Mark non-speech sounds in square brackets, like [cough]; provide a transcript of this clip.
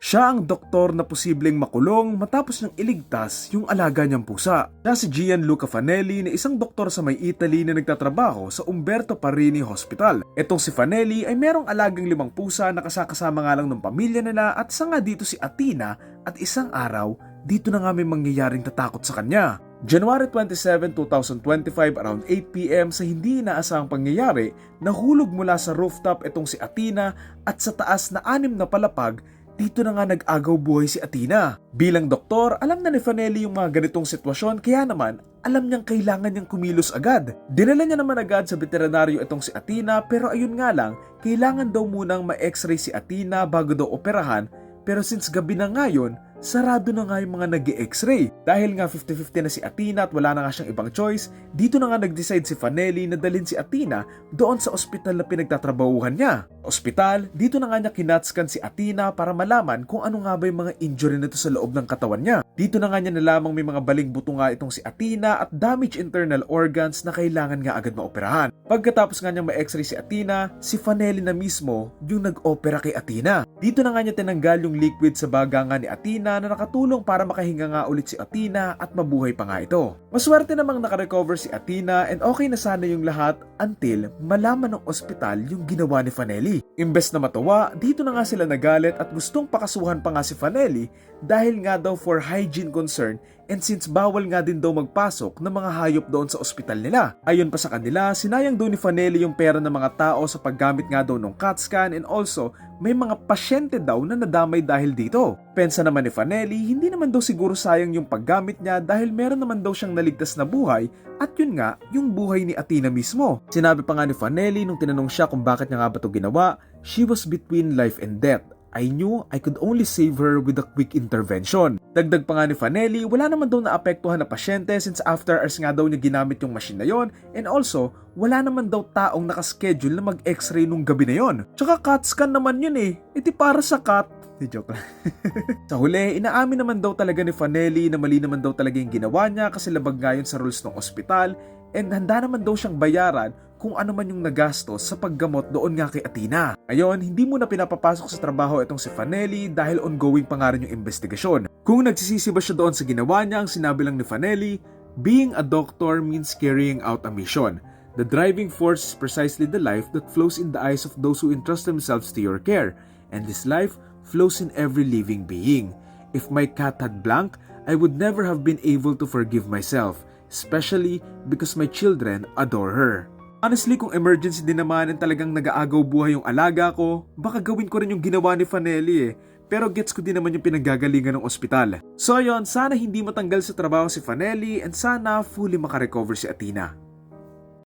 Siya ang doktor na posibleng makulong matapos niyang iligtas yung alaga niyang pusa. Siya si Gianluca Fanelli na isang doktor sa may Italy na nagtatrabaho sa Umberto Parini Hospital. Etong si Fanelli ay merong alagang limang pusa na kasakasama nga lang ng pamilya nila at isa nga dito si Atina at isang araw dito na nga may mangyayaring tatakot sa kanya. January 27, 2025 around 8pm sa hindi inaasahang pangyayari, nahulog mula sa rooftop itong si Atina at sa taas na anim na palapag dito na nga nag-agaw buhay si Atina. Bilang doktor, alam na ni Fanelli yung mga ganitong sitwasyon kaya naman alam niyang kailangan niyang kumilos agad. Dinala niya naman agad sa veterinaryo itong si Atina pero ayun nga lang, kailangan daw munang ma-x-ray si Atina bago daw operahan pero since gabi na ngayon, sarado na nga yung mga nag x-ray. Dahil nga 50-50 na si Atina at wala na nga siyang ibang choice, dito na nga nag-decide si Fanelli na dalhin si Atina doon sa ospital na pinagtatrabahuhan niya. Ospital, dito na nga niya kinatskan si Atina para malaman kung ano nga ba yung mga injury nito sa loob ng katawan niya. Dito na nga niya nalamang may mga baling buto nga itong si Atina at damaged internal organs na kailangan nga agad maoperahan. Pagkatapos nga niyang ma-x-ray si Atina, si Fanelli na mismo yung nag-opera kay Atina. Dito na nga niya tinanggal yung liquid sa baga nga ni Atina na nakatulong para makahinga nga ulit si Atina at mabuhay pa nga ito. Maswerte namang nakarecover si Atina and okay na sana yung lahat until malaman ng ospital yung ginawa ni Fanelli. Imbes na matuwa, dito na nga sila nagalit at gustong pakasuhan pa nga si Fanelli dahil nga daw for hygiene concern and since bawal nga din daw magpasok ng mga hayop doon sa ospital nila. Ayon pa sa kanila, sinayang daw ni Fanelli yung pera ng mga tao sa paggamit nga daw ng CAT scan and also may mga pasyente daw na nadamay dahil dito. Pensa naman ni Fanelli, hindi naman daw siguro sayang yung paggamit niya dahil meron naman daw siyang naligtas na buhay at yun nga, yung buhay ni Atina mismo. Sinabi pa nga ni Fanelli nung tinanong siya kung bakit niya nga ba ito ginawa, she was between life and death. I knew I could only save her with a quick intervention. Dagdag pa nga ni Fanelli, wala naman daw naapektuhan na pasyente since after hours nga daw niya ginamit yung machine na yon and also, wala naman daw taong nakaschedule na mag-x-ray nung gabi na yon. Tsaka CAT scan naman yun eh, iti para sa cat. Di joke lang. [laughs] sa huli, inaamin naman daw talaga ni Fanelli na mali naman daw talaga yung ginawa niya kasi labag nga yun sa rules ng ospital and handa naman daw siyang bayaran kung ano man yung nagastos sa paggamot doon nga kay Atina. Ngayon, hindi mo na pinapapasok sa trabaho itong si Fanelli dahil ongoing pa nga rin yung investigasyon. Kung nagsisisi ba siya doon sa ginawa niya, ang sinabi lang ni Fanelli, being a doctor means carrying out a mission. The driving force is precisely the life that flows in the eyes of those who entrust themselves to your care, and this life flows in every living being. If my cat had blank, I would never have been able to forgive myself, especially because my children adore her. Honestly, kung emergency din naman and talagang nag-aagaw buhay yung alaga ko, baka gawin ko rin yung ginawa ni Fanelli eh. Pero gets ko din naman yung pinanggagalingan ng ospital. So yon, sana hindi matanggal sa trabaho si Fanelli and sana fully makarecover si Atina.